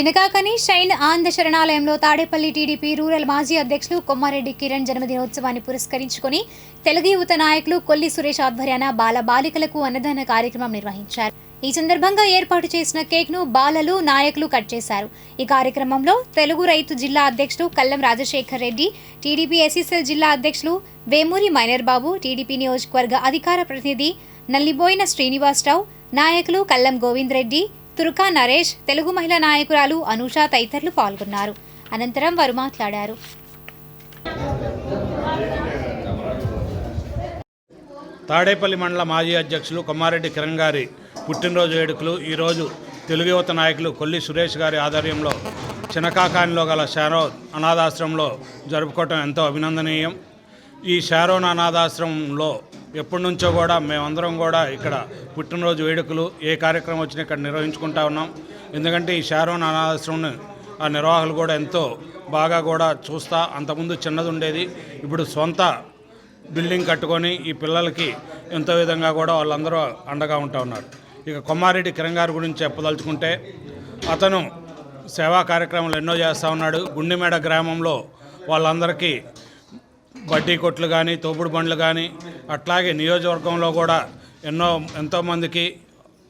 చినకాకని shine Andhra శరణాలయంలో Tadepalli TDP rural మాజీ అధ్యక్షులు కొమ్మారెడ్డి కిరణ్ జన్మదినోత్సవాన్ని పురస్కరించుకొని తెలుగు యువత నాయకులు కొల్లి సురేష్ ఆధ్వర్యాన బాల బాలికలకు అన్నదాన కార్యక్రమం నిర్వహించారు. ఈ సందర్భంగా ఏర్పాటు చేసిన కేక్ను బాలలు నాయకులు కట్ చేశారు. ఈ కార్యక్రమంలో తెలుగు రైతు జిల్లా అధ్యక్షులు కల్లం రాజశేఖర్ రెడ్డి టీడీపీ ఎస్ఎస్ఎల్ జిల్లా అధ్యక్షులు వేమూరి మైనర్ బాబు టీడీపీ నియోజకవర్గ అధికార ప్రతినిధి నల్లిబోయిన శ్రీనివాసరావు నాయకులు కల్లం గోవింద్ రెడ్డి తురుకా నరేష్ తెలుగు మహిళా నాయకురాలు అనూష తదితరులు పాల్గొన్నారు. అనంతరం వారు మాట్లాడారు. తాడేపల్లి మండల మాజీ అధ్యక్షులు కొమ్మారెడ్డి కిరణ్ గారి పుట్టినరోజు వేడుకలు ఈరోజు తెలుగు యువత నాయకులు కొల్లి సురేష్ గారి ఆధ్వర్యంలో చినకాకానిలో గల షారో అనాథాశ్రమంలో జరుపుకోవటం ఎంతో అభినందనీయం. ఈ షారోన్ అనాథాశ్రమంలో ఎప్పటి నుంచో కూడా మేమందరం కూడా ఇక్కడ పుట్టినరోజు వేడుకలు ఏ కార్యక్రమం వచ్చినా ఇక్కడ నిర్వహించుకుంటా ఉన్నాం. ఎందుకంటే ఈ షారోన్ అనాథాశ్రమం ఆ నిర్వాహకులు కూడా ఎంతో బాగా కూడా చూస్తా అంతకుముందు చిన్నది ఉండేది ఇప్పుడు సొంత బిల్డింగ్ కట్టుకొని ఈ పిల్లలకి ఎంతో విధంగా కూడా వాళ్ళందరూ అండగా ఉంటా ఉన్నారు. ఇక కొమ్మారెడ్డి కిరణ్ గారి గురించి చెప్పదలుచుకుంటే అతను సేవా కార్యక్రమాలు ఎన్నో చేస్తూ ఉన్నాడు. గుండెమేడ గ్రామంలో వాళ్ళందరికీ బడ్డీ కొట్లు కానీ తోపుడు బండ్లు కానీ అట్లాగే నియోజకవర్గంలో కూడా ఎన్నో ఎంతోమందికి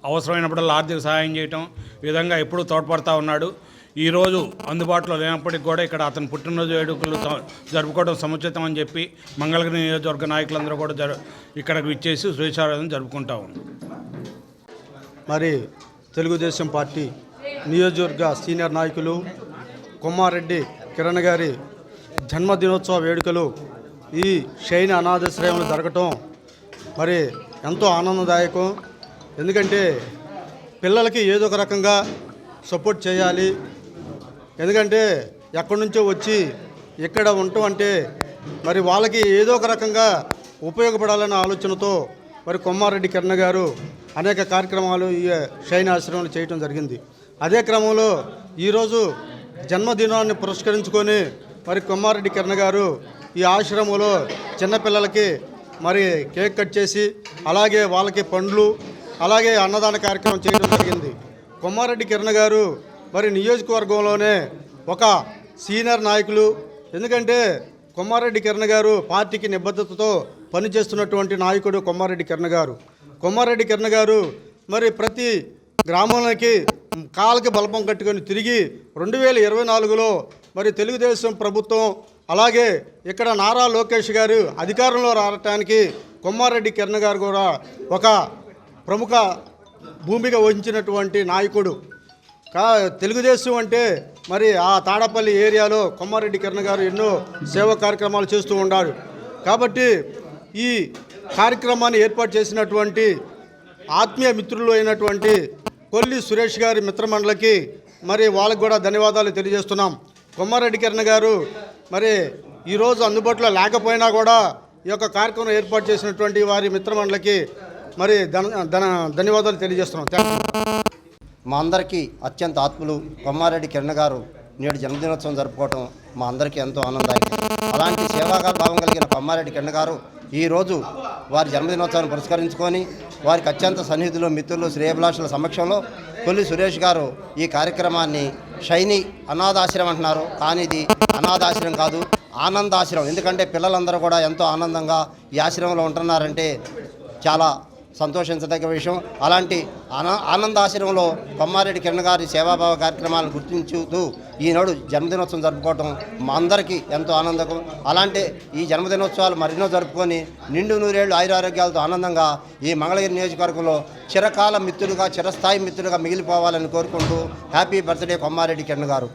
అవసరమైనప్పుడల్లా ఆర్థిక సహాయం చేయటం ఈ విధంగా ఎప్పుడూ తోడ్పడతా ఉన్నాడు. ఈరోజు అందుబాటులో లేనప్పటికీ కూడా ఇక్కడ అతని పుట్టినరోజు వేడుకలు జరుపుకోవడం సముచితం అని చెప్పి మంగళగిరి నియోజకవర్గ నాయకులందరూ కూడా జరు ఇక్కడికి ఇచ్చేసి సురేషారాధన జరుపుకుంటా ఉన్నాం. మరి తెలుగుదేశం పార్టీ నియోజకవర్గ సీనియర్ నాయకులు కొమ్మారెడ్డి కిరణ్ గారి జన్మదినోత్సవ వేడుకలు ఈ షైన్ అనాథాశ్రయంలో జరగటం మరి ఎంతో ఆనందదాయకం. ఎందుకంటే పిల్లలకి ఏదో ఒక రకంగా సపోర్ట్ చేయాలి. ఎందుకంటే ఎక్కడి నుంచో వచ్చి ఇక్కడ ఉండటం అంటే మరి వాళ్ళకి ఏదో ఒక రకంగా ఉపయోగపడాలన్న ఆలోచనతో మరి కొమ్మారెడ్డి కిరణ్ గారు అనేక కార్యక్రమాలు ఈ షైన్ ఆశ్రమంలో చేయటం జరిగింది. అదే క్రమంలో ఈరోజు జన్మదినాన్ని పురస్కరించుకొని మరి కొమ్మారెడ్డి కిరణ్ గారు ఈ ఆశ్రమంలో చిన్నపిల్లలకి మరి కేక్ కట్ చేసి అలాగే వాళ్ళకి పండ్లు అలాగే అన్నదాన కార్యక్రమం చేయడం జరిగింది. కొమ్మారెడ్డి కిరణ్ గారు మరి నియోజకవర్గంలోనే ఒక సీనియర్ నాయకులు. ఎందుకంటే కొమ్మారెడ్డి కిరణ్ గారు పార్టీకి నిబద్ధతతో పనిచేస్తున్నటువంటి నాయకుడు కొమ్మారెడ్డి కిరణ్ గారు. కొమ్మారెడ్డి కిరణ్ గారు మరి ప్రతి గ్రామంలోకి కాళ్ళకి బలపం కట్టుకొని తిరిగి రెండు వేల ఇరవై నాలుగులో మరి తెలుగుదేశం ప్రభుత్వం అలాగే ఇక్కడ నారా లోకేష్ గారు అధికారంలో రావటానికి కొమ్మారెడ్డి కిరణ్ గారు కూడా ఒక ప్రముఖ భూమిక వహించినటువంటి నాయకుడు. కా తెలుగుదేశం అంటే మరి ఆ తాడపల్లి ఏరియాలో కొమ్మారెడ్డి కిరణ్ గారు ఎన్నో సేవా కార్యక్రమాలు చేస్తూ ఉన్నారు కాబట్టి ఈ కార్యక్రమాన్ని ఏర్పాటు చేసినటువంటి ఆత్మీయ మిత్రులు అయినటువంటి కొల్లి సురేష్ గారి మిత్రమండలికి మరి వాళ్ళకు కూడా ధన్యవాదాలు తెలియజేస్తున్నాం. కొమ్మారెడ్డి కిరణ్ గారు మరి ఈరోజు అందుబాటులో లేకపోయినా కూడా ఈ యొక్క కార్యక్రమం ఏర్పాటు చేసినటువంటి వారి మిత్రమండలికి మరి ధన ధన ధన్యవాదాలు తెలియజేస్తున్నాం. మా అందరికీ అత్యంత ఆత్మలు కొమ్మారెడ్డి కిరణ్ గారు నేడు జన్మదినోత్సవం జరుపుకోవటం మా అందరికీ ఎంతో ఆనందాయకం. అలాంటి సేవాగా భావం కలిగిన కొమ్మారెడ్డి కిరణ్ గారు ఈరోజు వారి జన్మదినోత్సవాన్ని పురస్కరించుకొని వారికి అత్యంత సన్నిహితులు మిత్రులు శ్రేయభిలాషుల సమక్షంలో కొల్లి సురేష్ గారు ఈ కార్యక్రమాన్ని షైని అనాథాశ్రమం అంటున్నారు. కానీ ఇది అనాథాశ్రమం కాదు ఆనందాశ్రమం. ఎందుకంటే పిల్లలందరూ కూడా ఎంతో ఆనందంగా ఈ ఆశ్రమంలో ఉంటున్నారంటే చాలా సంతోషించదగ్గ విషయం. అలాంటి ఆనా ఆనందాశ్రమంలో కొమ్మారెడ్డి కిరణ్ గారి సేవాభావ కార్యక్రమాలను గుర్తించుతూ ఈనాడు జన్మదినోత్సవం జరుపుకోవటం మా అందరికీ ఎంతో ఆనందకం అలాంటి ఈ జన్మదినోత్సవాలు మరెన్నో జరుపుకొని నిండు నూరేళ్ళు ఆయురారోగ్యాలతో ఆనందంగా ఈ మంగళగిరి నియోజకవర్గంలో చిరకాల మిత్రులుగా చిరస్థాయి మిత్రులుగా మిగిలిపోవాలని కోరుకుంటూ హ్యాపీ బర్త్డే కొమ్మారెడ్డి కిరణ్ గారు.